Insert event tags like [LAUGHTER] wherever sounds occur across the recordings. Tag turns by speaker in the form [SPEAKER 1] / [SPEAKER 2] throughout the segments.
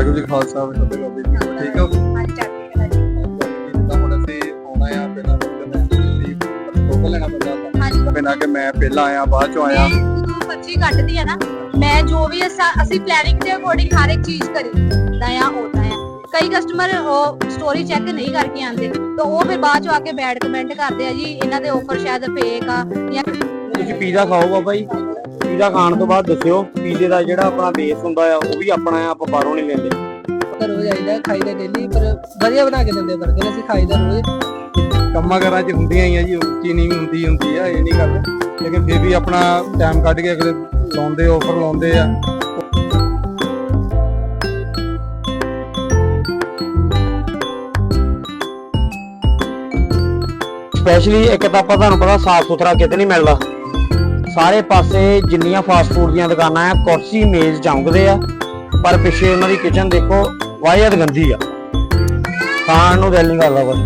[SPEAKER 1] ਵਾਹਿਗੁਰੂ ਜੀ ਕਾ ਖਾਲਸਾ ਵਾਹਿਗੁਰੂ ਜੀ ਕੀ ਫਤਿਹ। ਠੀਕ ਹੋ
[SPEAKER 2] ਹਾਂਜੀ ਚੜ੍ਹਦੀ ਕਲਾ ਜੀ।
[SPEAKER 1] ਜਿੱਦਾਂ ਹੁਣ ਅਸੀਂ ਆਉਣਾ ਆ ਪਹਿਲਾਂ ਤੁਸੀਂ ਟੋਕਨ ਲੈਣਾ ਪੈਂਦਾ। ਤਾਂ
[SPEAKER 2] ਹਾਂਜੀ
[SPEAKER 1] ਬਿਨਾਂ ਕਿ ਮੈਂ ਪਹਿਲਾਂ ਆਇਆ ਬਾਅਦ ਚੋਂ ਆਇਆ।
[SPEAKER 2] ਮੈਂ ਜਦੋਂ ਪਰਚੀ ਆ ਨਾ ਮੈਂ ਜੋ ਵੀ ਅਸਾਂ- ਅਸੀਂ ਪਲੈਨਿੰਗ ਦੇ ਅਕੋਰਡਿੰਗ ਹਰ ਇੱਕ ਚੀਜ਼ ਕਰੀ। ਦਾ ਆ ਹੁੰਦਾ ਆ। ਕਈ ਕਸਟਮਰ ਉਹ ਸਟੋਰੀ ਚੈੱਕ ਨਹੀਂ ਕਰਕੇ ਆਉਂਦੇ ਤਾਂ ਉਹ ਫਿਰ ਬਾਅਦ ਚ ਆ ਕੇ ਬੈਡ ਕਮੈਂਟ ਕਰਦੇ ਆ ਜੀ ਇਹਨਾਂ ਦੇ ਆਫਰ ਸ਼ਾਇਦ ਫੇਕ ਆ ਜਾਂ
[SPEAKER 3] ਤੁਸੀਂ ਪੀਜ਼ਾ ਖਾਓ ਬਾਬਾ ਜੀ। ਪੀਜ਼ਾ ਖਾਣ ਤੋਂ ਬਾਅਦ ਦੱਸਿਓ ਪੀਜ਼ੇ ਦਾ ਜਿਹੜਾ ਆਪਣਾ ਬੇਸ ਹੁੰਦਾ ਆ ਉਹ ਵੀ ਆਪਣਾ ਆ ਆਪਾਂ ਬਾਹਰੋਂ ਨਹੀਂ ਲੈਂਦੇ।
[SPEAKER 4] ਰੋਜ਼ ਆਈਦਾ ਖਾਈਦਾ ਡੇਲੀ ਪਰ ਵਧੀਆ ਬਣਾ ਕੇ ਦਿੰਦੇ 버ਗਰ ਅਸੀਂ ਖਾਈਦਾ ਰੋਜ਼।
[SPEAKER 1] ਕੰਮਾਂ ਕਰਾਂ ਚ ਹੁੰਦੀਆਂ ਹੀ ਆ ਜੀ ਉੱਚੀ ਨਹੀਂ ਹੁੰਦੀ ਹੁੰਦੀ ਆ ਇਹ ਨਹੀਂ ਗੱਲ। ਲੇਕਿਨ ਫਿਰ ਵੀ ਆਪਣਾ ਟਾਈਮ ਕੱਢ ਕੇ ਅਗਲੇ ਲਾਉਂਦੇ ਆਫਰ ਲਾਉਂਦੇ ਆ।
[SPEAKER 3] ਸਪੈਸ਼ਲੀ ਇੱਕ ਤਾਂ ਆਪਾਂ ਤੁਹਾਨੂੰ ਪਤਾ ਸਾਫ਼ ਸੁਥਰਾ ਕਿਤੇ ਨਹੀਂ ਮਿਲਦਾ। ਸਾਰੇ ਪਾਸੇ ਜਿੰਨੀਆਂ ਫਾਸਟ ਫੂਡ ਦੀਆਂ ਦੁਕਾਨਾਂ ਆ ਕੁਰਸੀ ਮੇਜ਼ ਚਮਕਦੇ ਆ ਪਰ ਪਿੱਛੇ ਉਹਨਾਂ ਦੀ ਕਿਚਨ ਦੇਖੋ ਵਾਹਿਯਤ ਗੰਦੀ ਆ। ਖਾਣ ਨੂੰ ਦਿਲ ਨਹੀਂ ਕਰਦਾ ਕੁਝ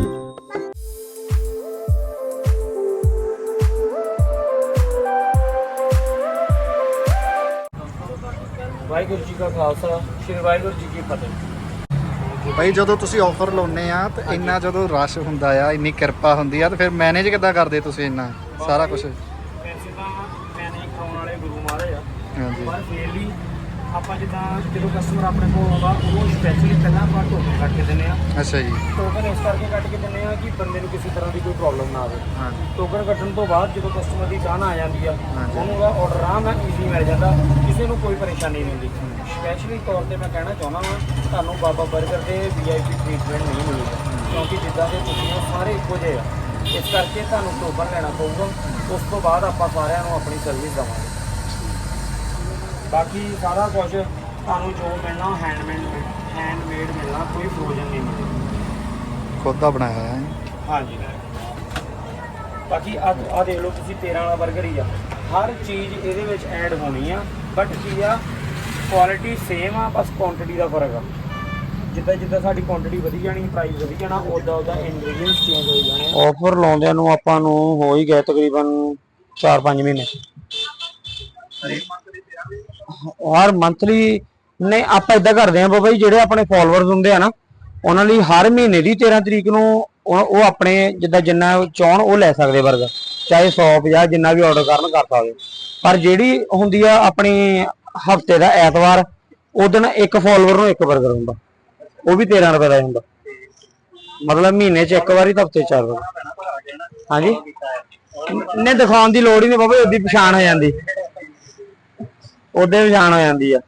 [SPEAKER 3] ਵਾਹਿਗੁਰੂ ਜੀ ਕਾ ਖਾਲਸਾ ਸ੍ਰੀ ਵਾਹਿਗੁਰੂ ਜੀ ਕੀ ਫਤਿਹ।
[SPEAKER 5] ਭਾਈ ਜਦੋਂ ਤੁਸੀਂ ਆਫਰ ਲਾਉਨੇ ਆ ਤੇ ਇੰਨਾ ਜਦੋਂ ਰਸ਼ ਹੁੰਦਾ ਆ ਇੰਨੀ ਕਿਰਪਾ ਹੁੰਦੀ ਆ ਤੇ ਫਿਰ ਮੈਨੇਜ ਕਿੱਦਾਂ ਕਰਦੇ ਤੁਸੀਂ ਇੰਨਾ? ਸਾਰਾ ਕੁਝ
[SPEAKER 3] ਵੈਸੇ ਤਾਂ ਮੈਨੇਜ ਕਰਾਉਣ ਵਾਲੇ ਗੁਰੂ ਮਹਾਰਾਜ ਆ
[SPEAKER 5] ਹਾਂਜੀ
[SPEAKER 3] ਪਰ ਫੇਰ ਵੀ ਆਪਾਂ ਜਿੱਦਾਂ ਜਦੋਂ ਕਸਟਮਰ ਆਪਣੇ ਕੋਲ ਆਉਂਦਾ ਉਹਨੂੰ ਸਪੈਸ਼ਲੀ ਪਹਿਲਾਂ ਆਪਾਂ ਟੋਕਨ ਕੱਟ ਕੇ ਦਿੰਦੇ ਆ
[SPEAKER 5] ਅੱਛਾ ਜੀ।
[SPEAKER 3] ਟੋਕਨ ਇਸ ਕਰਕੇ ਕੱਟ ਕੇ ਦਿੰਦੇ ਆ ਕਿ ਬੰਦੇ ਨੂੰ ਕਿਸੇ ਤਰ੍ਹਾਂ ਦੀ ਕੋਈ ਪ੍ਰੋਬਲਮ ਨਾ ਆਵੇ।
[SPEAKER 5] ਹਾਂਜੀ।
[SPEAKER 3] ਟੋਕਨ ਕੱਟਣ ਤੋਂ ਬਾਅਦ ਜਦੋਂ ਕਸਟਮਰ ਦੀ ਚਾਹਨਾ ਆ ਜਾਂਦੀ ਆ। ਉਹਨੂੰ ਉਹਦਾ ਆਰਡਰ ਆਰਾਮ ਨਾਲ ਈਜ਼ੀ ਮਿਲ ਜਾਂਦਾ ਕਿਸੇ ਨੂੰ ਕੋਈ ਪਰੇਸ਼ਾਨੀ ਨਹੀਂ ਹੁੰਦੀ। ਸਪੈਸ਼ਲੀ ਤੌਰ ਤੇ ਮੈਂ ਕਹਿਣਾ ਚਾਹੁੰਦਾ ਵਾਂ ਤੁਹਾਨੂੰ ਬਾਬਾ 버ਗਰ ਦੇ ਵੀਆਈਪੀ ਟ੍ਰੀਟਮੈਂਟ ਨਹੀਂ ਮਿਲੂਗਾ ਕਿਉਂਕਿ ਜਿੱਦਾਂ ਦੇ ਤੁਸੀਂ ਆ ਸਾਰੇ ਇੱਕੋ ਜਿਹੇ ਆ। ਇਸ ਕਰਕੇ ਤੁਹਾਨੂੰ ਟੋਕਨ ਲੈਣਾ ਪਊਗਾ ਉਸ ਤੋਂ ਬਾਅਦ ਆਪਾਂ ਸਾਰਿਆਂ ਨੂੰ ਆਪਣੀ ਸਰਵਿਸ ਦੇਵਾਂਗੇ। ਬਾਕੀ ਸਾਰਾ ਕੁਝ ਤੁਹਾਨੂੰ ਜੋ ਮਿਲਣਾ ਹੈਂਡਮੇਡ ਹੈਂਡਮੇਡ ਮਿਲਣਾ ਕੋਈ ਫਰੋਜ਼ਨ ਨਹੀਂ ਮਿਲੇਗਾ
[SPEAKER 5] ਖੁਦ ਦਾ ਬਣਾਇਆ ਹੈ
[SPEAKER 3] ਹਾਂਜੀ। ਬਾਕੀ ਆ ਆ ਦੇਖ ਲਓ ਤੁਸੀਂ 13 ਵਾਲਾ 버ਗਰ ਹੀ ਆ। ਹਰ ਚੀਜ਼ ਇਹਦੇ ਵਿੱਚ ਐਡ ਹੋਣੀ ਆ ਬਟ ਕੀ ਆ ਕੁਆਲਿਟੀ ਸੇਮ ਆ ਬਸ ਕੁਆਂਟੀਟੀ ਦਾ ਫ਼ਰਕ ਆ। ਜਿੱਦਾਂ ਜਿੱਦਾਂ ਸਾਡੀ ਕੁਆਂਟੀਟੀ ਵਧੀ ਜਾਣੀ ਪ੍ਰਾਈਸ ਵਧੀ ਜਾਣਾ ਉਦਾਂ ਉਦਾਂ ਇੰਗਰੀਡੀਅੰਟਸ ਚੇਂਜ ਹੋ ਜਾਣੇ ਆਫਰ ਲਾਉਂਦਿਆਂ ਨੂੰ ਆਪਾਂ ਨੂੰ ਹੋ ਹੀ ਗਏ ਤਕਰੀਬਨ 4-5 ਮਹੀਨੇ। ਹਰ ਮੰਥਲੀ ਨਹੀਂ ਆਪਾਂ ਇਦਾਂ ਕਰਦੇ ਆਂ ਬਾਬਾ ਜੀ, ਜਿਹੜੇ ਆਪਣੇ ਫਾਲੋਅਰਸ ਹੁੰਦੇ ਆ ਨਾ, ਉਹਨਾਂ ਲਈ ਹਰ ਮਹੀਨੇ ਦੀ 13 ਤਰੀਕ ਨੂੰ ਉਹ ਆਪਣੇ ਜਿੱਦਾਂ ਜਿੰਨਾ ਚਾਹਣ ਉਹ ਲੈ ਸਕਦੇ 버ਗਰ ਚਾਹੇ 150 ਜਿੰਨਾ ਵੀ ਆਰਡਰ ਕਰਨ ਕਰ ਸਕਦੇ। ਪਰ ਜਿਹੜੀ ਹੁੰਦੀ ਆ ਆਪਣੀ ਹਫ਼ਤੇ ਦਾ ਐਤਵਾਰ ਉਦੋਂ ਇੱਕ ਫਾਲੋਅਰ ਨੂੰ ਇੱਕ 버ਗਰ ਹੁੰਦਾ। ਉਹ ਵੀ 13 ਰੁਪਏ ਦਾ ਹੁੰਦਾ। ਮਤਲਬ ਮਹੀਨੇ 'ਚ ਇੱਕ ਵਾਰੀ ਹਫ਼ਤੇ 'ਚ ਚਾਰ ਵਾਰ। ਹਾਂਜੀ? ਨੇ ਦਿਖਾਉਣ ਦੀ ਲੋੜ ਹੀ ਨਹੀਂ ਬਾਬਾ ਉਹਦੀ ਪਛਾਣ ਹੋ ਜਾਂਦੀ। ਉਹਦੇ ਪਛਾਣ ਹੋ ਜਾਂਦੀ ਆ।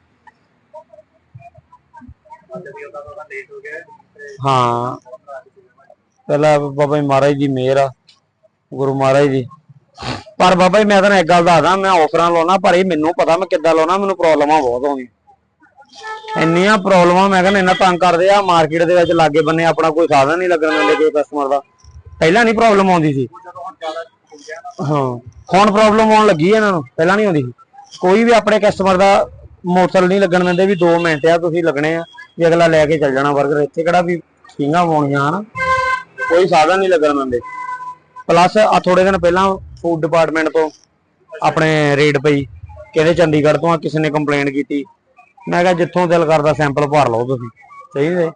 [SPEAKER 3] ਹਾਂ। ਪਹਿਲਾਂ ਬਾਬਾ ਜੀ ਮਹਾਰਾਜ ਦੀ ਮਿਹਰ ਆ, ਗੁਰੂ ਮਹਾਰਾਜ ਦੀ। ਪਰ ਬਾਬਾ ਜੀ ਮੈਂ ਤੁਹਾਨੂੰ ਇੱਕ ਗੱਲ ਦੱਸਦਾ, ਮੈਂ ਆਫਰਾਂ ਲਾਉਣਾ ਪਰ ਇਹ ਮੈਨੂੰ ਪਤਾ ਮੈਂ ਕਿੱਦਾਂ ਲਾਉਣਾ ਮੈਨੂੰ ਪ੍ਰੋਬਲਮਾਂ ਬਹੁਤ ਆਉਂਦੀਆਂ ਇੰਨੀਆਂ ਪ੍ਰੋਬਲਮਾਂ, ਮੈਂ ਕਹਿੰਦਾ ਇੰਨਾ ਤੰਗ ਕਰਦੇ ਆ, ਮਾਰਕੀਟ ਦੇ ਵਿੱਚ ਲਾਗੇ ਬੰਨੇ ਆਪਣਾ ਕੋਈ ਸਾਧਨ ਨਹੀਂ ਲੱਗਣ ਦਿੰਦੇ ਕੋਈ ਕਸਟਮਰ ਦਾ। ਪਹਿਲਾਂ ਨਹੀਂ ਪ੍ਰੋਬਲਮ ਆਉਂਦੀ ਸੀ। ਹਾਂ। ਹੁਣ ਪ੍ਰੋਬਲਮ ਆਉਣ ਲੱਗੀ ਇਹਨਾਂ ਨੂੰ, ਪਹਿਲਾਂ ਨਹੀਂ ਆਉਂਦੀ ਸੀ। ਕੋਈ ਵੀ ਆਪਣੇ ਕਸਟਮਰ ਦਾ ਮੋਟਰਸਾਈਕਲ ਨਹੀਂ ਲੱਗਣ ਦਿੰਦੇ ਵੀ 2 ਮਿੰਟ ਆ, ਤੁਸੀਂ ਲੱਗਣੇ ਆ, ਵੀ ਅਗਲਾ ਲੈ ਕੇ ਚੱਲ ਜਾਣਾ 버ਗਰ ਇੱਥੇ ਕਿਹੜਾ ਵੀ ਸਿੰਘਾਂ ਪਾਉਣੀਆਂ, ਹਨ? ਕੋਈ ਸਾਧਨ ਨਹੀਂ ਲੱਗਣ ਦਿੰਦੇ। ਪਲੱਸ ਆ ਥੋੜੇ ਦਿਨ ਪਹਿਲਾਂ ਫੂਡ ਡਿਪਾਰਟਮੈਂਟ ਤੋਂ ਆਪਣੇ ਰੇਡ ਪਈ, ਕਹਿੰਦੇ ਚੰਡੀਗੜ੍ਹ ਤੋਂ ਆ, ਕਿਸੇ ਨੇ ਕੰਪਲੇਂਟ ਕੀਤੀ। ਮੈਂ ਕਿਹਾ ਜਿੱਥੋਂ ਦਿਲ ਕਰਦਾ ਸੈਂਪਲ ਭਰ ਲਓ ਤੁਸੀਂ, ਸਹੀ ਹੈ।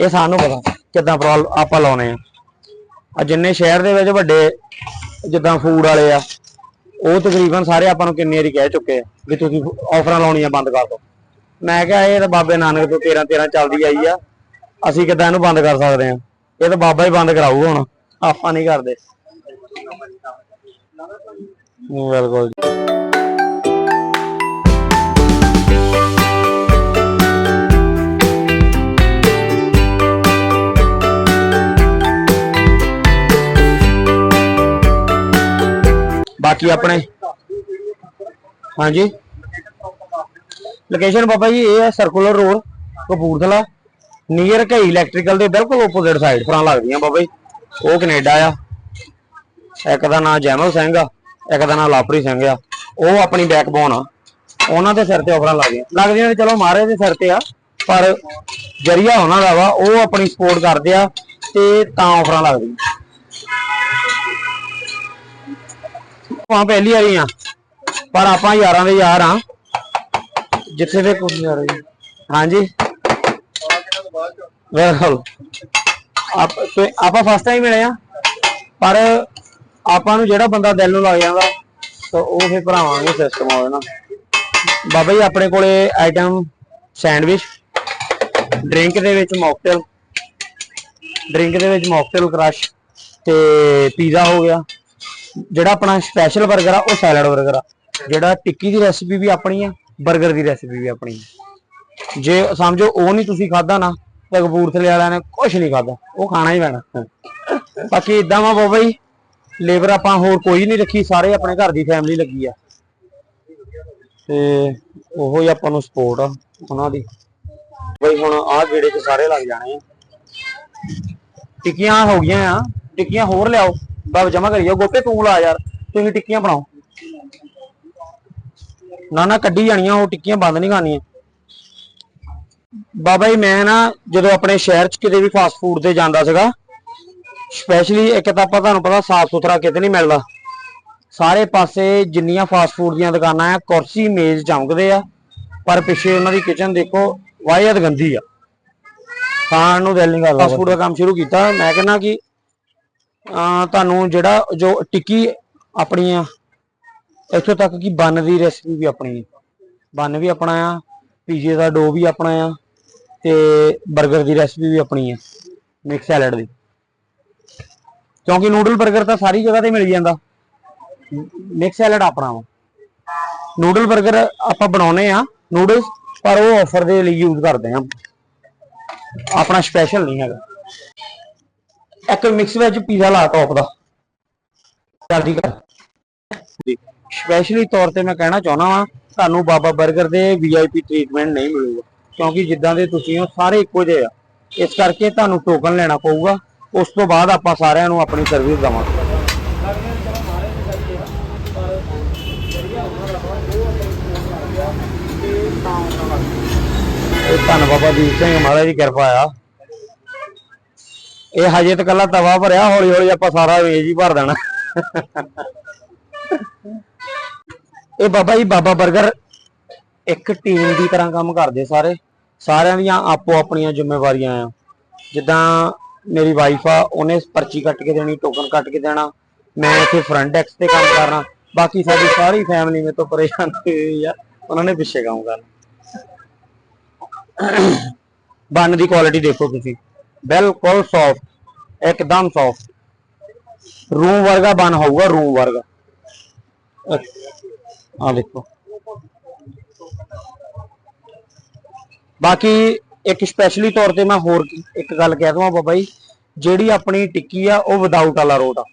[SPEAKER 3] ਇਹ ਸਾਨੂੰ ਪਤਾ ਕਿਦਾਂ ਪ੍ਰੋਬਲਮ ਆਪਾਂ ਲਾਉਨੇ ਆ। ਆ ਜਿੰਨੇ ਸ਼ਹਿਰ ਦੇ ਵਿੱਚ ਵੱਡੇ ਜਿੱਦਾਂ ਫੂਡ ਵਾਲੇ ਆ ਉਹ ਤਕਰੀਬਨ ਸਾਰੇ ਆਪਾਂ ਨੂੰ ਕਿੰਨੀ ਵਾਰੀ ਕਹਿ ਚੁੱਕੇ ਆ ਵੀ ਤੁਸੀਂ ਆਫਰਾਂ ਲਾਉਣੀਆਂ ਬੰਦ ਕਰ ਦਿਓ। ਮੈਂ ਕਿਹਾ, ਇਹ ਤਾਂ ਬਾਬੇ ਨਾਨਕ ਤੋਂ 13 13 ਚੱਲਦੀ ਆਈ ਆ। ਅਸੀਂ ਕਿੱਦਾਂ ਇਹਨੂੰ ਬੰਦ ਕਰ ਸਕਦੇ ਆ ਇਹ ਤਾਂ ਬਾਬਾ ਹੀ ਬੰਦ ਕਰਾਊ ਹੁਣ। ਆਪਾਂ ਨਹੀਂ ਕਰਦੇ। ਬਿਲਕੁਲ ਬਾਕੀ ਆਪਣੇ। ਹਾਂਜੀ। ਲੋਕੇਸ਼ਨ ਬਾਬਾ ਜੀ, ਇਹ ਹੈ ਸਰਕੂਲਰ ਰੋਡ ਕਪੂਰਥਲਾ। ਨੀਅਰ ਕਈ ਇਲੈਕਟ੍ਰੀਕਲ ਦੇ ਬਿਲਕੁਲ ਆਪੋਜ਼ਿਟ ਸਾਈਡ ਫਰਾਂ ਲੱਗਦੀਆਂ ਬਾਬਾ ਜੀ। ਉਹ ਕੈਨੇਡਾ ਆ। ਇੱਕ ਦਾ ਨਾਮ ਜੈਮਲ ਸਿੰਘ ਆ, ਇੱਕ ਦਾ ਨਾਮ ਲਾਪਰੀ ਸਿੰਘ ਆ। ਉਹ ਆਪਣੀ ਬੈਕਬੋਨ ਆ। ਉਹਨਾਂ ਦੇ ਸਿਰ ਤੇ ਆਫਰਾਂ ਲੱਗਦੀਆਂ। ਲੱਗਦੀਆਂ ਚਲੋ ਮਹਾਰਾਜ ਦੇ ਸਿਰ ਤੇ ਆ, ਪਰ ਜਰੀਆ ਉਹਨਾਂ ਦਾ ਵਾ, ਉਹ ਆਪਣੀ ਸਪੋਰਟ ਕਰਦੇ ਆ ਤੇ ਤਾਂ ਆਫਰਾਂ ਲੱਗਦੀਆਂ। ਆਪਾਂ ਪਹਿਲੀ ਵਾਰੀ ਆ, ਪਰ ਆਪਾਂ ਯਾਰਾਂ ਦੇ ਯਾਰ ਆ। ਜਿੱਥੇ ਦੇ ਕੁਝ ਜਾ ਰਹੀ। ਹਾਂਜੀ। ਬਿਲਕੁਲ। ਆਪ ਆਪਾਂ ਫਸਟ ਟਾਈਮ ਮਿਲੇ ਆ, ਪਰ ਆਪਾਂ ਨੂੰ ਜਿਹੜਾ ਬੰਦਾ ਦਿਲ ਨੂੰ ਲੱਗ ਜਾਂਦਾ, ਤਾਂ ਉਹ ਫਿਰ ਭਰਾਵਾਂਗੇ ਸਿਸਟਮ ਹੋਵੇ ਨਾ। ਬਾਬਾ ਜੀ, ਆਪਣੇ ਕੋਲੇ ਆਈਟਮ ਸੈਂਡਵਿਚ ਡਰਿੰਕ ਦੇ ਵਿੱਚ ਮੌਕਟੇਲ ਡਰਿੰਕ ਦੇ ਵਿੱਚ ਮੌਕਟੇਲ ਕ੍ਰਸ਼ ਤੇ ਪੀਜ਼ਾ ਹੋ ਗਿਆ। ਜਿਹੜਾ ਆਪਣਾ ਸਪੈਸ਼ਲ 버ਗਰ ਆ, ਉਹ ਸੈਲਡ 버ਗਰ ਆ। ਜਿਹੜਾ ਟਿੱਕੀ ਦੀ ਰੈਸਿਪੀ ਵੀ ਆਪਣੀ ਆ 버ਗਰ ਦੀ ਰੈਸਿਪੀ ਵੀ ਆਪਣੀ ਆ। ਜੇ ਸਮਝੋ ਉਹ ਨਹੀਂ ਤੁਸੀਂ ਖਾਦਾ ਨਾ, ਤਾਂ ਕਪੂਰਥਲੇ ਵਾਲਿਆਂ ਨੇ ਕੁਝ ਨਹੀਂ ਖਾਦਾ ਉਹ ਖਾਣਾ ਹੀ ਪੈਣਾ। ਬਾਕੀ ਇਦਾਂ ਵਾ ਬਾਬਾ ਜੀ, ਲੇਬਰ ਆਪਾਂ ਹੋਰ ਕੋਈ ਨਹੀਂ ਰੱਖੀ, ਸਾਰੇ ਆਪਣੇ ਘਰ ਦੀ ਫੈਮਿਲੀ ਲੱਗੀ ਆ। ਤੇ ਉਹੋ ਹੀ ਆਪਾਂ ਨੂੰ ਸਪੋਰਟ ਆ ਉਹਨਾਂ ਦੀ। ਬਈ ਹੁਣ ਆਹ ਗੇੜੇ ਚ ਸਾਰੇ ਲੱਗ ਜਾਣੇ ਆ। ਟਿੱਕੀਆਂ ਹੋ ਗਈਆਂ ਆ। ਟਿੱਕੀਆਂ ਹੋਰ ਲਿਆਓ। ਬਾਬ ਜਮਾ ਕਰੀਓ, ਗੋਪੇ ਤੂੰ ਲਾ ਯਾਰ, ਤੁਸੀਂ ਟਿੱਕੀਆਂ ਬਣਾਓ। ਨਾ ਨਾ, ਕੱਢੀ ਜਾਣੀਆਂ, ਉਹ ਟਿੱਕੀਆਂ ਬੰਦ ਨਹੀਂ ਖਾਣੀਆਂ ਬਾਬਾ ਜੀ, ਮੈਂ ਨਾ ਜਦੋਂ ਆਪਣੇ ਸ਼ਹਿਰ 'ਚ ਕਿਤੇ ਵੀ ਫਾਸਟ ਫੂਡ ਤੇ ਜਾਂਦਾ ਸੀਗਾ ਸਪੈਸ਼ਲੀ ਇੱਕ ਤਾਂ ਆਪਾਂ ਤੁਹਾਨੂੰ ਪਤਾ ਸਾਫ਼ ਸੁਥਰਾ ਕਿਤੇ ਨਹੀਂ ਮਿਲਦਾ। ਸਾਰੇ ਪਾਸੇ ਜਿੰਨੀਆਂ ਫਾਸਟ ਫੂਡ ਦੀਆਂ ਦੁਕਾਨਾਂ ਆ, ਕੁਰਸੀ, ਮੇਜ਼ ਚਮਕਦੇ ਆ, ਪਰ ਪਿੱਛੇ ਉਹਨਾਂ ਦੀ ਕਿਚਨ ਦੇਖੋ ਵਾਹਿਯਤ ਗੰਦੀ ਆ। ਖਾਣ ਨੂੰ ਦਿਲ ਨਹੀਂ ਕਰਦਾ। ਫਾਸਟ ਫੂਡ ਦਾ ਕੰਮ ਸ਼ੁਰੂ ਕੀਤਾ, ਮੈਂ ਕਹਿੰਦਾ ਕਿ ਤੁਹਾਨੂੰ ਜਿਹੜਾ ਜੋ ਟਿੱਕੀ ਆਪਣੀ ਆ ਇੱਥੋਂ ਤੱਕ ਕਿ ਬਨ ਦੀ ਰੈਸਪੀ ਵੀ ਆਪਣੀ ਬਨ ਵੀ ਆਪਣਾ ਆ, ਪੀਜ਼ੇ ਦਾ ਡੋ ਵੀ ਆਪਣਾ ਆ, ਤੇ 버ਗਰ ਦੀ ਰੈਸਪੀ ਵੀ ਆਪਣੀ ਆ ਮਿਕਸ ਸੈਲਡ ਦੀ। ਕਿਉਂਕਿ ਨੂਡਲ 버ਗਰ ਤਾਂ ਸਾਰੀ ਜਗ੍ਹਾ ਤੇ ਮਿਲ ਜਾਂਦਾ। ਮਿਕਸ ਸੈਲਡ ਆਪਣਾ ਵਾ। ਨੂਡਲ 버ਗਰ ਆਪਾਂ ਬਣਾਉਨੇ ਆ ਨੂਡਲਸ ਪਰ ਉਹ ਆਫਰ ਦੇ ਲਈ ਯੂਜ਼ ਕਰਦੇ ਆ ਆਪਣਾ ਸਪੈਸ਼ਲ ਨਹੀਂ ਹੈਗਾ। ਇੱਕ ਮਿਕਸ ਵੈਜ ਪੀਜ਼ਾ ਲਾ ਟੌਪ ਦਾ। ਜਲਦੀ ਕਰ ਸਪੈਸ਼ਲੀ ਤੌਰ ਤੇ ਮੈਂ ਕਹਿਣਾ ਚਾਹੁੰਦਾ ਵਾਂ ਤੁਹਾਨੂੰ ਬਾਬਾ 버ਗਰ ਦੇ ਵੀਆਈਪੀ ਟ੍ਰੀਟਮੈਂਟ ਨਹੀਂ ਮਿਲੂਗਾ। ਕਿਉਂਕਿ ਜਿੱਦਾਂ ਦੇ ਤੁਸੀਂ ਹੋ ਸਾਰੇ ਇੱਕੋ ਜਿਹੇ ਆ। ਇਸ ਕਰਕੇ ਤੁਹਾਨੂੰ ਟੋਕਨ ਲੈਣਾ ਪਊਗਾ। ਉਸ ਤੋਂ ਬਾਅਦ ਆਪਾਂ ਸਾਰਿਆਂ ਨੂੰ ਆਪਣੀ ਸਰਵਿਸ ਦੇਵਾਂਗੇ। ਧੰਨ ਬਾਬਾ ਦੀਪ ਸਿੰਘ ਮਹਾਰਾਜ ਦੀ ਕਿਰਪਾ ਆ। ਇਹ ਹਜੇ ਤਾਂ ਕੱਲਾ ਤਵਾ ਭਰਿਆ, ਹੌਲੀ ਹੌਲੀ ਆਪਾਂ ਸਾਰਾ ਵੇਜ ਹੀ ਭਰ ਦੇਣਾ। ਇਹ ਬਾਬਾ ਜੀ, ਬਾਬਾ 버ਗਰ ਇੱਕ ਟੀਮ ਦੀ ਤਰ੍ਹਾਂ ਕੰਮ ਕਰਦੇ ਸਾਰੇ। ਸਾਰਿਆਂ ਦੀਆਂ ਆਪੋ ਆਪਣੀਆਂ ਜ਼ਿੰਮੇਵਾਰੀਆਂ ਆ। ਜਿੱਦਾਂ ਮੇਰੀ ਵਾਈਫ ਆ, ਉਹਨੇ ਪਰਚੀ ਕੱਟ ਕੇ ਦੇਣੀ ਟੋਕਨ ਕੱਟ ਕੇ ਦੇਣਾ। ਮੈਂ ਇੱਥੇ ਫਰੰਟ ਡੈਕਸ ਤੇ ਕੰਮ ਕਰਨਾ। ਬਾਕੀ ਸਾਡੀ ਸਾਰੀ ਫੈਮਿਲੀ ਮੇਰੇ ਤੋਂ ਪਰੇਸ਼ਾਨ ਹੋਈ ਆ। ਉਹਨਾਂ ਨੇ ਪਿੱਛੇ ਕੰਮ ਕਰਨਾ। [COUGHS] ਬੰਨ ਦੀ ਕੁਆਲਿਟੀ ਦੇਖੋ ਤੁਸੀਂ। ਬਿਲਕੁਲ ਸੌਫਟ ਇੱਕਦਮ ਸੌਫਟ ਰੂਮ ਵਰਗਾ ਬਨ ਹੋਊਗਾ ਰੂਮ ਵਰਗਾ। ਆ ਦੇਖੋ। ਬਾਕੀ ਇੱਕ ਸਪੈਸ਼ਲੀ ਤੌਰ ਤੇ ਮੈਂ ਹੋਰ ਇੱਕ ਗੱਲ ਕਹਿ ਦਵਾਂ ਬਾਬਾ ਜੀ, ਜਿਹੜੀ ਆਪਣੀ ਟਿੱਕੀ ਆ, ਉਹ ਵਿਦਆਊਟ ਅਲਾਰੋਟ ਆ।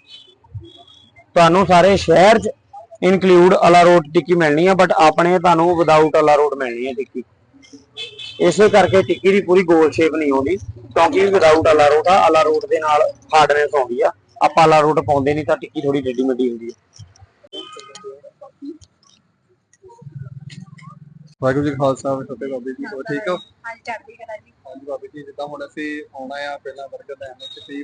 [SPEAKER 3] ਤੁਹਾਨੂੰ ਸਾਰੇ ਸ਼ਹਿਰ 'ਚ ਇਨਕਲੂਡ ਅਲਾਰੋਟ ਟਿੱਕੀ ਮਿਲਣੀ ਆ ਬਟ ਆਪਣੇ ਤੁਹਾਨੂੰ ਵਿਦਆਊਟ ਅਲਾਰੋਟ ਮਿਲਣੀ ਆ ਟਿੱਕੀ। ਇਸੇ ਕਰਕੇ ਟਿੱਕੀ ਦੀ ਪੂਰੀ ਗੋਲ ਸ਼ੇਪ ਨਹੀਂ ਆਉਂਦੀ, ਕਿਉਂਕਿ ਵਿਦਆਊਟ ਅਲਾਰੋਟ ਆ ਅਲਾਰੋਟ ਦੇ ਨਾਲ ਹਾਰਡਨੈਸ ਆਉਂਦੀ ਆ। ਆਪਾਂ ਅਲਾ ਰੋਟ ਪਾਉਂਦੇ ਨਹੀਂ ਤਾਂ ਟਿੱਕੀ ਥੋੜੀ ਡੱਡੀ ਮਿੱਡੀ ਹੁੰਦੀ ਆ।
[SPEAKER 1] ਵਾਹਿਗੁਰੂ ਜੀ ਕਾ ਖਾਲਸਾ ਵਾਹਿਗੁਰੂ ਜੀ ਕੀ ਬਾਬੇ ਜੀ ਹੋਰ ਠੀਕ ਹੋ?
[SPEAKER 2] ਹਾਂਜੀ ਚੜ੍ਹਦੀ ਕਲਾ ਜੀ।
[SPEAKER 1] ਹਾਂਜੀ ਬਾਬੇ ਜੀ ਜਿੱਦਾਂ ਹੁਣ ਅਸੀਂ ਆਉਣਾ ਆ ਪਹਿਲਾਂ 버ਗਰ ਲੈਣ ਤੇ ਫੀ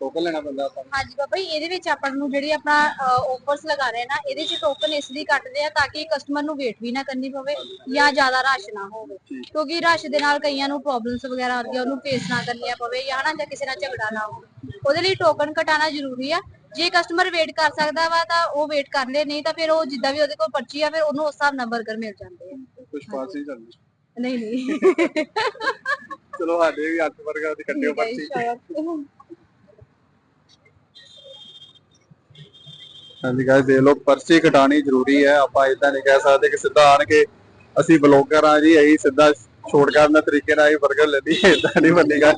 [SPEAKER 1] ਟੋਕਨ ਲੈਣਾ ਪੈਂਦਾ ਆਪਾਂ ਨੂੰ।
[SPEAKER 2] ਹਾਂਜੀ ਬਾਬਾ ਜੀ ਇਹਦੇ ਵਿੱਚ ਆਪਾਂ ਨੂੰ ਜਿਹੜੀ ਆਪਣਾ ਆਫਰਸ ਲਗਾ ਰਹੇ ਨਾ ਇਹਦੇ 'ਚ ਟੋਕਨ ਇਸ ਲਈ ਕੱਟਦੇ ਆ ਤਾਂ ਕਿ ਕਸਟਮਰ ਨੂੰ ਵੇਟ ਵੀ ਨਾ ਕਰਨੀ ਪਵੇ ਜਾਂ ਜ਼ਿਆਦਾ ਰਸ਼ ਨਾ ਹੋਵੇ। ਕਿਉਂਕਿ ਰਸ਼ ਦੇ ਨਾਲ ਕਈਆਂ ਨੂੰ ਪ੍ਰੋਬਲਮਸ ਵਗੈਰਾ ਆਉਂਦੀਆਂ ਉਹਨੂੰ ਫੇਸ ਨਾ ਕਰਨੀਆਂ ਪਵੇ ਜਾਂ ਹਨਾ ਜਾਂ ਕਿਸੇ ਨਾਲ ਝਗੜਾ ਨਾ ਹੋਵੇ। ਉਹਦੇ ਲਈ ਟੋਕਨ ਕਟਾਣਾ ਜ਼ਰੂਰੀ ਆ। ਜੇ ਕਸਟਮਰ ਵੇਟ ਕਰ ਸਕਦਾ ਵਾ ਤਾਂ ਉਹ ਵੇਟ ਕਰ ਲੇ ਨਹੀਂ ਤਾਂ ਫਿਰ ਉਹ ਜਿੱਦਾਂ ਵੀ ਉਹਦੇ ਕੋਲ ਪਰਚੀ ਆ ਫਿਰ ਉਹਨੂੰ ਉਸ ਹਿਸਾਬ ਨਾਲ 버ਗਰ ਮਿਲ ਜਾਂਦੇ ਆ।
[SPEAKER 1] ਕੁਝ ਪਾਸ ਹੀ ਚੱਲਦੀ।
[SPEAKER 2] ਨਹੀਂ ਨਹੀਂ।
[SPEAKER 1] ਚਲੋ ਸਾਡੇ ਵੀ 버ਗਰ ਦੀ ਕੱਟਿਓ ਪਰਚੀ। ਹਾਂਜੀ ਗਾਇਸ ਦੇਖ ਲਓ ਪਰਚੀ ਕਟਾਣੀ ਜ਼ਰੂਰੀ ਹੈ। ਆਪਾਂ ਇਦਾਂ ਨਹੀਂ ਕਹਿ ਸਕਦੇ ਕਿ ਸਿੱਧਾ ਆਣ ਕੇ ਅਸੀਂ ਬਲੌਗਰ ਆ ਜੀ ਅਸੀਂ ਸਿੱਧਾ ਸ਼ਾਰਟਕਟ ਦੇ ਤਰੀਕੇ ਨਾਲ ਹੀ 버ਗਰ ਲੈ ਲਈਏ ਇਦਾਂ ਨਹੀਂ ਬੰਨੇਗਾ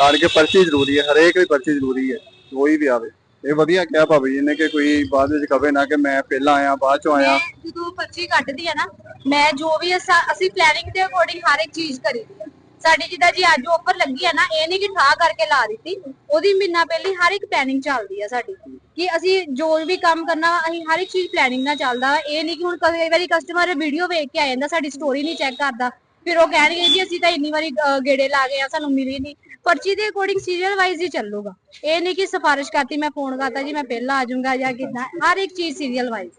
[SPEAKER 1] ਆਣ ਕੇ ਪਰਚੀ ਜ਼ਰੂਰੀ ਹੈ ਹਰੇਕ ਦੀ ਪਰਚੀ ਜ਼ਰੂਰੀ ਹੈ ਕੋਈ ਵੀ ਆਵੇ। ਇਹ ਵਧੀਆ ਕਿਹਾ ਭਾਬੀ ਜੀ ਨੇ ਕਿ ਕੋਈ ਬਾਅਦ ਵਿੱਚ ਕਵੇ ਨਾ ਕਿ ਮੈਂ ਪਹਿਲਾਂ ਆਇਆ ਬਾਅਦ ਚੋਂ ਆਇਆ।
[SPEAKER 2] ਮੈਂ ਜਦੋਂ ਪਰਚੀ ਕੱਢਦੀ ਆ ਨਾ ਮੈਂ ਜੋ ਵੀ ਅਸਾਂ- ਅਸੀਂ ਪਲੈਨਿੰਗ ਦੇ ਅਕੋਰਡਿੰਗ ਹਰ ਇੱਕ ਚੀਜ਼ ਕਰੀ ਦੀ ਆ। ਸਾਡੀ ਜਿੱਦਾਂ ਜੀ ਅੱਜ ਆਫਰ ਲੱਗੀ ਆ ਨਾ ਇਹ ਨਹੀਂ ਕਿ ਠਾ ਕਰਕੇ ਲਾ ਦਿੱਤੀ। ਉਹਦੀ ਮਹੀਨਾ ਪਹਿਲੀ ਹਰ ਇੱਕ ਪਲੈਨਿੰਗ ਚੱਲਦੀ ਆ ਸਾਡੀ। ਕਿ ਅਸੀਂ ਜੋ ਵੀ ਕੰਮ ਕਰਨਾ ਅਸੀਂ ਹਰ ਇੱਕ ਚੀਜ਼ ਪਲੈਨਿੰਗ ਨਾਲ ਚੱਲਦਾ। ਵਾ। ਇਹ ਨਹੀਂ ਕਿ ਹੁਣ ਕਈ ਵਾਰੀ ਕਸਟਮਰ ਵੀਡੀਓ ਵੇਖ ਕੇ ਆ ਜਾਂਦਾ ਸਾਡੀ ਸਟੋਰੀ ਨਹੀਂ ਚੈੱਕ ਕਰਦਾ। ਫਿਰ ਉਹ ਕਹਿਣਗੇ ਜੀ ਅਸੀਂ ਤਾਂ ਇੰਨੀ ਵਾਰੀ ਅਹ, ਗੇੜੇ ਲਾ ਗਏ ਆ ਸਾਨੂੰ ਮਿਲੀ ਨਹੀਂ ਪਰਚੀ ਦੇ ਅਕੋਰਡਿੰਗ ਸੀਰੀਅਲ ਵਾਈਜ਼ ਹੀ ਚੱਲੂਗਾ। ਇਹ ਨਹੀਂ ਕਿ ਸਿਫਾਰਿਸ਼ ਕਰਤੀ ਮੈਂ ਫੋਨ ਕਰਤਾ ਜੀ ਮੈਂ ਪਹਿਲਾਂ ਆ ਜਾਊਂਗਾ ਜਾਂ ਕਿਦਾਂ ਹਰ ਇੱਕ ਚੀਜ਼ ਸੀਰੀਅਲ ਵਾਈਜ਼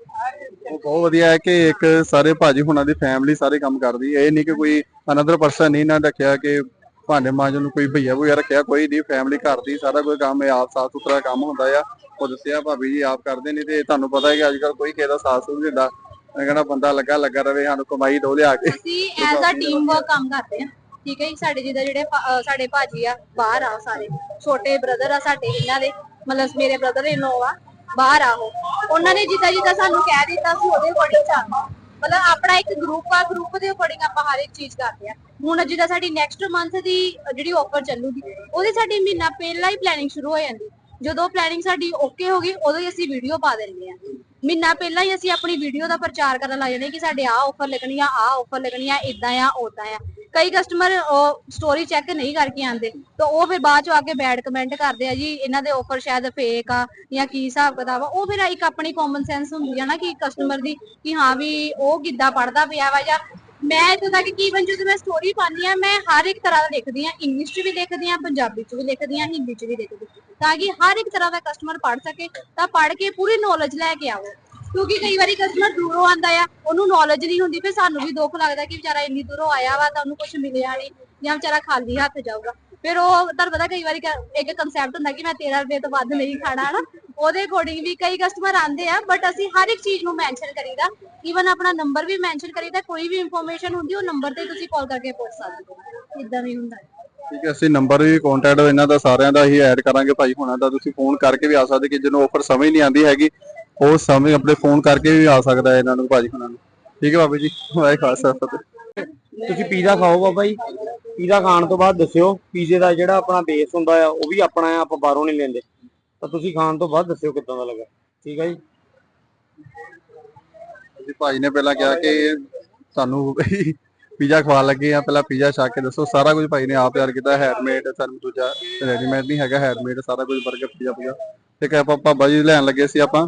[SPEAKER 1] ਉਹ ਬਹੁਤ ਵਧੀਆ ਹੈ ਕਿ ਇੱਕ ਸਾਰੇ ਭਾਜੀ ਹੁਣਾਂ ਦੀ ਫੈਮਿਲੀ ਸਾਰੇ ਕੰਮ ਕਰਦੀ। ਹੈ ਇਹ ਨਹੀਂ ਕਿ ਕੋਈ ਅਨਦਰ ਪਰਸਨ ਨਹੀਂ ਨਾ ਰੱਖਿਆ ਕਿ ਭਾਂਡੇ ਮਾਂਜਣ ਨੂੰ ਕੋਈ ਭਈਆ ਭੂਆ ਰੱਖਿਆ ਕੋਈ ਨਹੀਂ ਫੈਮਿਲੀ ਘਰ ਦੀ ਸਾਰਾ ਕੋਈ ਕੰਮ ਇਹ ਆਪ ਸਾਫ਼ ਸੁਥਰਾ ਕੰਮ ਹੁੰਦਾ ਆ। ਉਹ ਦੱਸਿਆ ਭਾਬੀ ਜੀ ਆਪ ਕਰਦੇ ਨਹੀਂ ਤੇ ਤੁਹਾਨੂੰ ਪਤਾ ਹੈ ਕਿ ਅੱਜ ਕੱਲ ਕੋਈ ਕਿਸੇ ਦਾ ਸਾਥ ਸੁਣ ਦਿੰਦਾ ਮੈਂ ਕਹਿੰਦਾ ਬੰਦਾ ਲੱਗਾ ਲੱਗਾ ਰਵੇ ਸਾਨੂੰ ਕਮਾਈ ਦੋ ਲਿਆ ਕੇ।
[SPEAKER 2] ਅਸੀਂ ਐਜ਼ ਅ ਟੀਮ ਵਰਕ ਕੰਮ ਕਰਦੇ ਆ ਠੀਕ ਹੈ ਜੀ, ਸਾਡੇ ਜਿੱਦਾਂ ਜਿਹੜੇ ਭਾ- ਅਹ ਸਾਡੇ ਭਾਜੀ ਆ, ਬਾਹਰ ਆ ਉਹ ਸਾਰੇ। ਛੋਟੇ ਬ੍ਰਦਰ ਆ ਸਾਡੇ, ਇਹਨਾਂ ਦੇ। ਮਤਲਬ ਮੇਰੇ ਬ੍ਰਦਰ ਇਨ ਆ, ਬਾਹਰ ਆ ਉਹ। ਉਹਨਾਂ ਨੇ ਜਿੱਦਾਂ ਜਿੱਦਾਂ ਸਾਨੂੰ ਕਹਿ ਦਿੱਤਾ ਸੀ, ਉਹਦੇ ਅਕੋਰਡਿੰਗ ਚੱਲਣਾ ਮਤਲਬ ਆਪਣਾ ਇੱਕ ਗਰੁੱਪ ਆ ਗਰੁੱਪ ਦੇ ਅਕੋਰਡਿੰਗ ਆਪਾਂ ਹਰ ਇੱਕ ਚੀਜ਼ ਕਰਦੇ ਆ। ਹੁਣ ਜਿੱਦਾਂ ਸਾਡੀ ਨੈਕਸਟ ਮੰਥ ਦੀ ਜਿਹੜੀ ਆਫਰ ਚੱਲੂਗੀ, ਉਹਦੀ ਸਾਡੀ ਮਹੀਨਾ ਪਹਿਲਾਂ ਹੀ ਪਲੈਨਿੰਗ ਸ਼ੁਰੂ ਹੋ ਜਾਂਦੀ। ਜਦੋਂ ਪਲੈਨਿੰਗ ਸਾਡੀ ਓਕੇ ਹੋ ਗਈ, ਉਦੋਂ ਹੀ ਅਸੀਂ ਵੀਡੀਓ ਪਾ ਦਿੰਦੇ ਆ। ਮਹੀਨਾ ਪਹਿਲਾਂ ਹੀ ਅਸੀਂ ਆਪਣੀ ਵੀਡੀਓ ਦਾ ਪ੍ਰਚਾਰ ਕਰਨ ਲੱਗ ਜਾਂਦੇ ਕਿ ਸਾਡੇ ਆਹ ਆਫਰ ਲੱਗਣੀ ਆ, ਆਹ ਆਫਰ ਲੱਗਣੀ ਆ ਇਦਾਂ ਆ ਉਦਾਂ ਆ। ਕਈ ਕਸਟਮਰ ਸਟੋਰੀ ਚੈੱਕ ਨਹੀਂ ਕਰਕੇ ਆਉਂਦੇ ਤਾਂ ਉਹ ਫਿਰ ਬਾਅਦ ਚ ਆ ਕੇ ਬੈਡ ਕਮੈਂਟ ਕਰਦੇ ਆ ਜੀ ਇਹਨਾਂ ਦੇ ਆਫਰ ਸ਼ਾਇਦ ਫੇਕ ਆ ਜਾਂ ਕੀ ਹਿਸਾਬ ਕਿਤਾਬ ਆ। ਉਹ ਫਿਰ ਇੱਕ ਆਪਣੀ ਕਾਮਨ ਸੈਂਸ ਹੁੰਦੀ ਆ ਨਾ ਕਿ ਕਸਟਮਰ ਦੀ ਕਿ ਹਾਂ ਵੀ ਉਹ ਕਿੱਦਾਂ ਪੜਦਾ ਪਿਆ ਵਾ ਜਾਂ ਮੈਂ ਇੱਥੋਂ ਤੱਕ ਕਿ even ਜਦੋਂ ਮੈਂ ਸਟੋਰੀ ਪਾਉਂਦੀ ਆ ਮੈਂ ਹਰ ਇੱਕ ਤਰ੍ਹਾਂ ਦਾ ਲਿਖਦੀ ਆ ਇੰਗਲਿਸ਼ 'ਚ ਵੀ ਲਿਖਦੀ ਆ ਪੰਜਾਬੀ 'ਚ ਵੀ ਲਿਖਦੀ ਆ ਹਿੰਦੀ 'ਚ ਵੀ ਲਿਖਦੀ ਆ, ਤਾਂ ਕਿ ਹਰ ਇੱਕ ਤਰ੍ਹਾਂ ਦਾ ਕਸਟਮਰ ਪੜ ਸਕੇ ਤਾਂ ਪੜ ਕੇ ਪੂਰੀ ਨੌਲੇਜ ਲੈ ਕੇ ਆਵੇ। ਕਿਉਂਕਿ ਕਈ ਵਾਰੀ ਕਸਟਮਰ ਦੂਰੋਂ ਆਂਦਾ ਆ, ਉਹਨੂੰ ਨੌਲੇਜ ਨਹੀਂ ਹੁੰਦੀ, ਫਿਰ ਸਾਨੂੰ ਵੀ ਦੁੱਖ ਲੱਗਦਾ ਕਿ ਵਿਚਾਰਾ ਇੰਨੀ ਦੂਰੋਂ ਆਇਆ ਵਾ ਤਾਂ ਉਹਨੂੰ ਕੁਝ ਮਿਲਿਆ ਨਹੀਂ ਜਾਂ ਵਿਚਾਰਾ ਖਾਲੀ ਹੱਥ ਜਾਊਗਾ। ਫਿਰ ਉਹ ਤੁਹਾਨੂੰ ਪਤਾ ਕਈ ਵਾਰੀ ਇੱਕ ਕਨਸੈਪਟ ਹੁੰਦਾ ਕਿ ਮੈਂ 13 ਰੁਪਏ ਤੋਂ ਵੱਧ ਨਹੀਂ ਖਾਣਾ ਹਨਾ, ਉਹਦੇ ਅਕੋਰਡਿੰਗ ਵੀ ਕਈ ਕਸਟਮਰ ਆਂਦੇ ਆ ਬਟ ਅਸੀਂ ਹਰ ਇੱਕ ਚੀਜ਼ ਨੂੰ ਮੈਂਸ਼ਨ ਕਰੀਦਾ ਈਵਨ ਆਪਣਾ ਨੰਬਰ ਵੀ ਮੈਂਸ਼ਨ ਕਰੀਦਾ, ਕੋਈ ਵੀ ਇਨਫੋਰਮੇਸ਼ਨ ਹੁੰਦੀ, ਉਹ ਨੰਬਰ ਤੇ ਤੁਸੀਂ ਕਾਲ ਕਰਕੇ ਪੁੱਛ ਸਕਦੇ ਹੋ। ਇਦਾਂ ਵੀ ਹੁੰਦਾ।
[SPEAKER 1] ਠੀਕ ਹੈ, ਅਸੀਂ ਨੰਬਰ ਵੀ ਕੰਟੈਕਟ ਇਹਨਾਂ ਦਾ ਸਾਰਿਆਂ ਦਾ ਹੀ ਐਡ ਕਰਾਂਗੇ ਭਾਈ ਹੁਣਾਂ ਦਾ, ਤੁਸੀਂ ਫੋਨ ਕਰਕੇ ਵੀ ਆ ਸਕਦੇ ਕਿ ਜਿਹਨੂੰ ਆਫਰ ਸਮਝ ਨਹੀਂ ਆਉਂਦੀ ਹੈਗੀ ਉਹ ਸਮਝ ਆਪਣੇ ਫੋਨ ਕਰਕੇ ਵੀ ਆ ਸਕਦਾ ਹੈ ਇਹਨਾਂ ਨੂੰ ਭਾਜੀ ਹੁਣਾਂ ਨੂੰ। ਠੀਕ ਹੈ ਬਾਬਾ ਜੀ ਵਾਹਿ ਖਾਲਸਾ ਫਤਿਹ।
[SPEAKER 3] ਤੁਸੀਂ ਪੀਜ਼ਾ ਖਾਓ ਬਾਬਾ ਜੀ। ਪੀਜ਼ਾ ਖਾਣ ਤੋਂ ਬਾਅਦ ਦੱਸਿਓ ਪੀਜ਼ੇ ਦਾ ਜਿਹੜਾ ਆਪਣਾ ਬੇਸ ਹੁੰਦਾ ਆ ਉਹ ਵੀ ਆਪਣਾ ਆ ਆਪਾਂ ਬਾਹਰੋਂ ਨਹੀਂ ਲੈਂਦੇ। ਤਾਂ ਤੁਸੀਂ ਖਾਣ ਤੋਂ ਬਾਅਦ ਦੱਸਿਓ ਕਿੱਦਾਂ ਦਾ ਲੱਗਾ। ਠੀਕ ਹੈ ਜੀ?
[SPEAKER 1] ਜੀ ਭਾਜੀ ਨੇ ਪਹਿਲਾਂ ਕਿਹਾ ਕਿ ਸਾਨੂੰ ਪੀਜ਼ਾ ਖਵਾ ਲੱਗੇ ਆ ਪਹਿਲਾਂ ਪੀਜ਼ਾ ਛਾ ਕੇ ਦੱਸੋ। ਸਾਰਾ ਕੁਝ ਭਾਈ ਨੇ ਆਪ ਤਿਆਰ ਕੀਤਾ ਹੈਂਡਮੇਡ ਸਾਨੂੰ ਦੂਜਾ ਰੈਡੀਮੇਡ ਨਹੀਂ ਹੈਗਾ ਹੈਂਡਮੇਡ ਸਾਰਾ ਕੁਝ 버ਗਰ ਪੀਜ਼ਾ ਪੀਜ਼ਾ ਤੇ ਕਿ ਆਪਾਂ ਜੀ ਲੈਣ ਲੱਗੇ ਸੀ ਆਪਾਂ।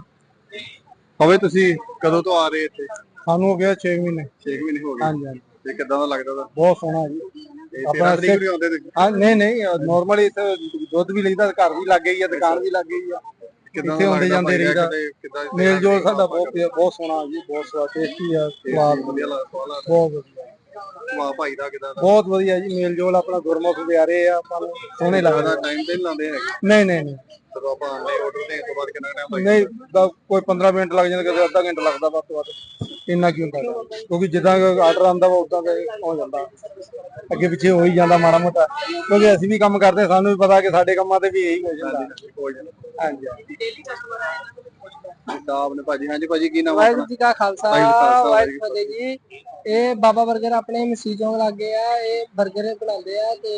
[SPEAKER 1] ਹੋਵੇ ਤੁਸੀਂ ਕਦੋਂ ਤੋਂ ਆ ਰਹੇ ਇੱਥੇ?
[SPEAKER 5] ਸਾਨੂੰ ਹੋ ਗਿਆ 6 ਮਹੀਨੇ।
[SPEAKER 1] 6 ਮਹੀਨੇ ਹੋ ਗਏ।
[SPEAKER 5] ਹਾਂਜੀ ਹਾਂਜੀ।
[SPEAKER 1] ਤੇ ਕਿੱਦਾਂ ਦਾ ਲੱਗਦਾ ਦਾ
[SPEAKER 5] ਬਹੁਤ ਸੋਹਣਾ ਜੀ।
[SPEAKER 1] ਤਰੀਕ ਵੀ ਆਉਂਦੇ ਤੁਸੀਂ?
[SPEAKER 5] ਹਾਂ ਨਹੀਂ ਨਹੀਂ ਨਾਰਮਲੀ ਇੱਥੇ ਦੁੱਧ ਵੀ ਲਈਦਾ ਘਰ ਵੀ ਲੱਗ ਗਈ ਆ ਦੁਕਾਨ ਵੀ ਲੱਗ ਗਈ ਆ।
[SPEAKER 1] ਕਿੱਦਾਂ
[SPEAKER 5] ਇੱਥੇ ਆਉਂਦੇ ਜਾਂਦੇ ਰਹੀਦਾ। ਮੇਲ ਜੋਲ ਸਾਡਾ ਬਹੁਤ ਬਹੁਤ ਸੋਹਣਾ ਜੀ ਬਹੁਤ ਸਵਾਦ ਟੇਸਟੀ ਆ ਸਵਾਦ ਬਹੁਤ ਵਧੀਆ।
[SPEAKER 1] ਵਾਹ ਭਾਈ ਦਾ ਕਿਦਾਂ ਦਾ?
[SPEAKER 5] ਬਹੁਤ ਵਧੀਆ ਜੀ ਮੇਲ ਜੋਲ ਆਪਣਾ ਗੁਰਮੁਖ ਪਿਆਰੇ ਆ ਆਪਾਂ ਨੂੰ ਸੋਹਣੇ ਲੱਗਦਾ
[SPEAKER 1] ਟਾਈਮ ਤੇ ਲਾਉਂਦੇ ਹੈਗੇ?
[SPEAKER 5] ਨਹੀਂ ਨਹੀਂ ਨਹੀਂ।
[SPEAKER 1] ਜਦੋਂ ਆਪਾਂ ਆਨਲਾਈਨ ਆਰਡਰ ਦੇਣ ਤੋਂ ਬਾਅਦ ਕਿੰਨਾ ਟਾਈਮ
[SPEAKER 5] ਨਹੀਂ ਤਾਂ ਕੋਈ 15 ਮਿੰਟ ਲੱਗ ਜਾਂਦੇ ਕਦੇ ਅੱਧਾ ਘੰਟਾ ਲੱਗਦਾ ਵੱਧ ਤੋਂ ਵੱਧ। ਇੰਨਾ ਕੀ ਹੁੰਦਾ ਕਿਉਂਕਿ ਜਿੱਦਾਂ ਆਰਡਰ ਆਉਂਦਾ ਵਾ ਉਦਾਂ ਦਾ ਹੋ ਜਾਂਦਾ। ਅੱਗੇ ਪਿੱਛੇ ਹੋ ਹੀ ਜਾਂਦਾ ਮਾੜਾ ਮੋਟਾ। ਕਿਉਂਕਿ ਅਸੀਂ ਵੀ ਕੰਮ ਕਰਦੇ ਸਾਨੂੰ ਵੀ ਪਤਾ ਕਿ ਸਾਡੇ ਕੰਮਾਂ ਤੇ ਵੀ ਇਹੀ ਹੋ ਜਾਂਦਾ। ਹਾਂਜੀ।
[SPEAKER 1] ਦਾਬ ਨੇ ਭਾਜੀ ਹਾਂਜੀ ਭਾਜੀ ਕੀ ਨਾਮ ਹੈ
[SPEAKER 4] ਵਾਹਿਗੁਰੂ ਜੀ ਕਾ ਖਾਲਸਾ
[SPEAKER 1] ਵਾਹਿਗੁਰੂ ਜੀ
[SPEAKER 4] ਜੀ ਇਹ ਬਾਬਾ 버ਗਰ ਆਪਣੇ ਮਸੀਹ ਚੌਂਕ ਲੱਗੇ ਆ ਇਹ 버ਗਰ ਬਣਾਉਂਦੇ ਆ ਤੇ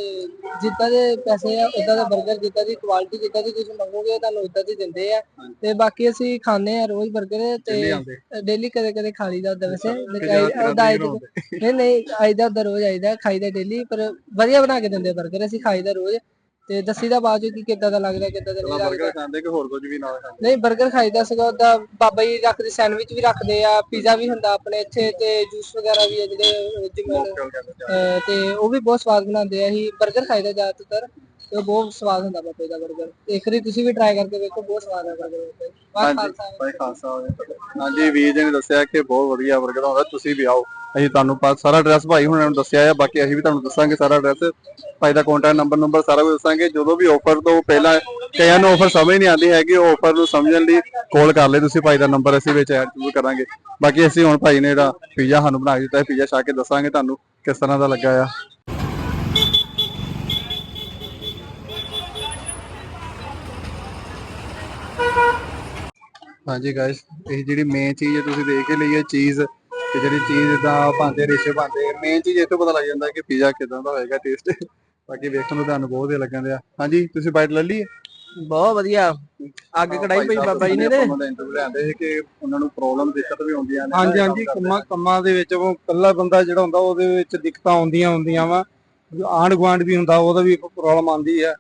[SPEAKER 4] ਜਿੱਦਾਂ ਦੇ ਪੈਸੇ ਆ ਉਦਾਂ ਦਾ 버ਗਰ ਜਿੱਦਾਂ ਦੀ ਕੁਆਲਿਟੀ ਜਿੱਦਾਂ ਦੀ ਤੁਸੀਂ ਮੰਗੋਗੇ ਤੁਹਾਨੂੰ ਉਦਾਂ ਦੀ ਦਿੰਦੇ ਆ। ਤੇ ਬਾਕੀ ਅਸੀਂ ਖਾਂਦੇ ਆ ਰੋਜ਼
[SPEAKER 1] ਬਰਗਰ
[SPEAKER 4] ਤੇ ਡੇਲੀ ਕਦੇ ਕਦੇ ਖਾ ਲਈਦਾ ਉਦਾਂ ਵੈਸੇ ਉਹਦਾ
[SPEAKER 1] ਆਈ
[SPEAKER 4] ਨਹੀਂ ਨਹੀਂ ਆਈਦਾ ਉਦਾਂ ਰੋਜ਼ ਆਈਦਾ ਖਾਈਦਾ ਡੇਲੀ ਪਰ ਵਧੀਆ ਬਣਾ ਕੇ ਦਿੰਦੇ ਬਰਗਰ ਅਸੀਂ ਖਾਈਦਾ ਰੋਜ਼। ਤੇ ਦੱਸੀਦਾ ਬਾਅਦ ਚ ਕਿ ਕਿੱਦਾਂ ਦਾ ਲੱਗਦਾ ਕਿੱਦਾਂ ਦਾ ਨਹੀਂ ਲੱਗਦਾ।
[SPEAKER 1] ਬਰਗਰ ਖਾਂਦੇ ਕਿ ਹੋਰ ਕੁਝ ਵੀ ਨਾਲ ਖਾਂਦੇ?
[SPEAKER 4] ਨਹੀਂ 버ਗਰ ਖਾਈਦਾ ਸਗੋਂ ਉਹਦਾ ਬਾਬਾ ਜੀ ਰੱਖਦੇ ਸੈਂਡਵਿਚ ਵੀ ਰੱਖਦੇ ਆ ਪੀਜ਼ਾ ਵੀ ਹੁੰਦਾ ਆਪਣੇ ਇੱਥੇ ਤੇ ਜੂਸ ਵਗੈਰਾ ਵੀ ਆ ਜਿਹੜੇ ਜਿਵੇਂ
[SPEAKER 1] ਮੋਕਟੇਲ ਕਹਿੰਦੇ ਜਾ
[SPEAKER 4] ਅਹ ਤੇ ਉਹ ਵੀ ਬਹੁਤ ਸਵਾਦ ਬਣਾਉਂਦੇ ਆ ਅਸੀਂ 버ਗਰ ਖਾਈਦਾ ਜ਼ਿਆਦਾਤਰ। ਤੇ ਉਹ ਬਹੁਤ ਸਵਾਦ ਹੁੰਦਾ ਬਾਬੇ ਦਾ 버ਗਰ ਇੱਕ ਵਾਰੀ ਤੁਸੀਂ ਵੀ ਟਰਾਈ ਕਰਕੇ ਵੇਖੋ ਬਹੁਤ ਸਵਾਦ ਹੈ 버ਗਰ ਵਾਹ ਖਾਲਸਾ
[SPEAKER 1] ਭਾਈ ਖਾਲਸਾ। ਹਾਂਜੀ ਵੀਰ ਜੀ ਨੇ ਦੱਸਿਆ ਕਿ ਬਹੁਤ ਵਧੀਆ ਬਰਗਰ ਹੁੰਦਾ ਤੁਸੀਂ ਵੀ ਆਓ। ਅਸੀਂ ਤੁਹਾਨੂੰ ਸਾਰਾ ਐਡਰੈਸ ਭਾਈ ਹੁਣਾਂ ਨੂੰ ਦੱਸਿਆ ਆ ਬਾਕੀ ਅਸੀਂ ਵੀ ਤੁਹਾਨੂੰ ਦੱਸਾਂਗੇ ਸਾਰਾ ਐਡਰੈਸ ਭਾਈ ਦਾ ਕੰਟੈਕਟ ਨੰਬਰ ਨੰਬਰ ਸਾਰਾ ਕੁਝ ਦੱਸਾਂਗੇ। ਜਦੋਂ ਵੀ ਆਫਰ ਤੋਂ ਪਹਿਲਾਂ ਕਈਆਂ ਨੂੰ ਆਫਰ ਸਮਝ ਨਹੀਂ ਆਉਂਦੀ ਹੈਗੀ ਉਹ ਆਫਰ ਨੂੰ ਸਮਝਣ ਲਈ ਕਾਲ ਕਰ ਲੈ ਤੁਸੀਂ ਭਾਈ ਦਾ ਨੰਬਰ ਅਸੀਂ ਵਿੱਚ ਐਡ ਜ਼ਰੂਰ ਕਰਾਂਗੇ। ਬਾਕੀ ਅਸੀਂ ਹੁਣ ਭਾਈ ਨੇ ਜਿਹੜਾ ਪੀਜ਼ਾ ਸਾਨੂੰ ਬਣਾ ਕੇ ਦਿੱਤਾ ਹੈ ਪੀਜ਼ਾ ਛਾ ਕੇ ਦੱਸਾਂਗੇ ਤੁਹਾਨੂੰ ਕਿਸ ਤਰ੍ਹਾਂ ਦਾ ਲੱਗਾ ਆ। ਹਾਂਜੀ ਗਾਇਸ ਇਹ ਜਿਹੜੀ ਮੇਨ ਚੀਜ਼ ਹੈ ਤੁਸੀਂ ਦੇਖ ਕੇ ਲਈ ਹੈ ਚੀਜ਼ ਤੇ ਜਿਹੜੀ ਚੀਜ਼ ਇਦਾਂ ਭਾਂਦੇ ਰੇਸ਼ੇ ਭਾਂਦੇ ਮੇਨ ਚੀਜ਼ ਇਹ ਤੋਂ ਪਤਾ ਲੱਗ ਜਾਂਦਾ ਕਿ ਪੀਜ਼ਾ ਕਿਦਾਂ ਦਾ ਹੋਏਗਾ ਟੇਸਟ ਬਾਕੀ ਵੇਖਣ ਨੂੰ ਤੁਹਾਨੂੰ ਬਹੁਤ ਵਧੀਆ ਲੱਗਣ ਦਿਆ। ਹਾਂਜੀ ਤੁਸੀਂ ਬਾਈਟ ਲੈ ਲਈ?
[SPEAKER 4] ਬਹੁਤ ਵਧੀਆ। ਅੱਗ ਕੜਾਈ ਪਈ ਬਾਬਾ ਜੀ ਨੇ ਤੇ।
[SPEAKER 1] ਦਾ interview ਲੈਂਦੇ ਸੀ ਕਿ ਉਹਨਾਂ ਨੂੰ ਪ੍ਰੋਬਲਮ ਦਿੱਕਤ ਵੀ ਆਉਂਦੀਆਂ ਨੇ
[SPEAKER 5] ਹਾਂਜੀ ਹਾਂਜੀ ਕੰਮਾਂ ਕੰਮਾਂ ਦੇ ਵਿੱਚ ਉਹ ਕੱਲਾ ਬੰਦਾ ਜਿਹੜਾ ਹੁੰਦਾ ਉਹਦੇ ਵਿੱਚ ਦਿੱਕਤਾਂ ਆਉਂਦੀਆਂ ਹੁੰਦੀਆਂ ਵਾ। ਆਂਢ ਗੁਆਂਢ ਵੀ ਹੁੰਦਾ ਉਹਦਾ ਵੀ ਪ੍ਰੋਬਲਮ ਆਉਂਦੀ ਆ।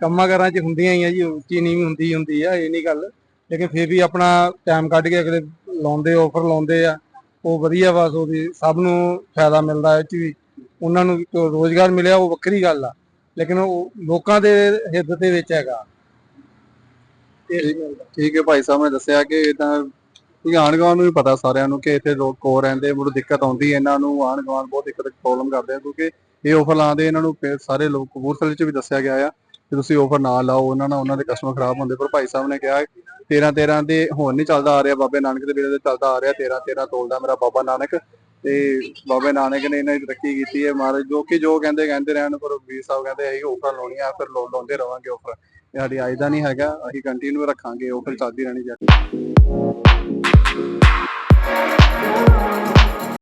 [SPEAKER 5] ਕੰਮਾਂ ਕਾਰਾਂ 'ਚ ਹੁੰਦੀਆਂ ਹੀ ਆ ਜੀ ਉੱਚੀ ਨੀਵੀਂ ਹੁੰਦੀ ਹੁੰਦੀ ਆ ਇਹ ਨਹੀਂ ਗੱਲ। ਲੇਕਿਨ ਫਿਰ ਵੀ ਆਪਣਾ ਟਾਈਮ ਕੱਢ ਕੇ ਅਗਲੇ ਲਾਉਂਦੇ ਆਫਰ ਲਾਉਂਦੇ ਆ, ਉਹ ਵਧੀਆ ਵਾ ਉਹਦੀ ਸਭ ਨੂੰ ਫਾਇਦਾ ਮਿਲਦਾ ਇਹ ਚ ਵੀ। ਉਹਨਾਂ ਨੂੰ ਰੋਜ਼ਗਾਰ ਮਿਲਿਆ ਉਹ ਵੱਖਰੀ ਗੱਲ ਆ, ਲੇਕਿਨ ਉਹ ਲੋਕਾਂ ਦੇ ਹਿੱਤ ਦੇ ਵਿੱਚ ਹੈਗਾ।
[SPEAKER 1] ਠੀਕ ਹੈ ਭਾਈ ਸਾਹਿਬ ਨੇ ਦੱਸਿਆ ਕਿ ਇਦਾਂ ਕਿਉਂਕਿ ਆਂਢ ਗੁਆਂਢ ਨੂੰ ਵੀ ਪਤਾ ਸਾਰਿਆਂ ਨੂੰ ਕਿ ਇੱਥੇ ਲੋਕ ਕੋ ਰਹਿੰਦੇ, ਮੁੜ ਦਿੱਕਤ ਆਉਂਦੀ ਹੈ ਇਹਨਾਂ ਨੂੰ ਆਣ ਗੁਆਂਢ ਬਹੁਤ ਦਿੱਕਤ ਪ੍ਰੋਬਲਮ ਕਰਦੇ ਆ, ਕਿਉਂਕਿ ਇਹ ਆਫਰ ਲਾਉਂਦੇ, ਇਹਨਾਂ ਨੂੰ ਸਾਰੇ ਲੋਕ ਕਪੂਰਥਲੇ 'ਚ ਵੀ ਦੱਸਿਆ ਗਿਆ ਆ। ਕਿ ਤੁਸੀਂ ਆਫਰ ਨਾ ਲਾਓ, ਉਹਨਾਂ ਨਾਲ ਉਹਨਾਂ ਦੇ ਕਸਟਮਰ ਖਰਾਬ ਹੁੰਦੇ, ਪਰ ਭਾਈ ਸਾਹਿਬ ਨੇ ਕਿਹਾ 13 13 ਦੇ ਹੁਣ ਨਹੀਂ ਚੱਲਦਾ ਆ ਰਿਹਾ, ਬਾਬੇ ਨਾਨਕ ਦੇ ਵੇਲੇ ਤੇ ਚੱਲਦਾ ਆ ਰਿਹਾ 13 13 ਤੋਲਦਾ ਮੇਰਾ ਬਾਬਾ ਨਾਨਕ ਤੇ ਬਾਬੇ ਨਾਨਕ ਨੇ ਇਹਨਾਂ ਦੀ ਤਰੱਕੀ ਕੀਤੀ ਹੈ, ਮਹਾਰਾਜ ਜੋ ਕਿ ਜੋ ਕਹਿੰਦੇ ਕਹਿੰਦੇ ਰਹਿਣ, ਪਰ ਵੀਰ ਸਾਹਿਬ ਕਹਿੰਦੇ ਅਸੀਂ ਆਫਰ ਲਾਉਣੀ ਆ, ਫਿਰ ਲਾਉਂਦੇ ਰਵਾਂਗੇ ਆਫਰ ਸਾਡੀ ਅੱਜ ਦਾ ਨਹੀਂ ਹੈਗਾ, ਅਸੀਂ ਕੰਟੀਨਿਊ ਰੱਖਾਂਗੇ ਆਫਰ ਚੱਲਦੀ ਰਹਿਣੀ ਚਾਹੀਦੀ।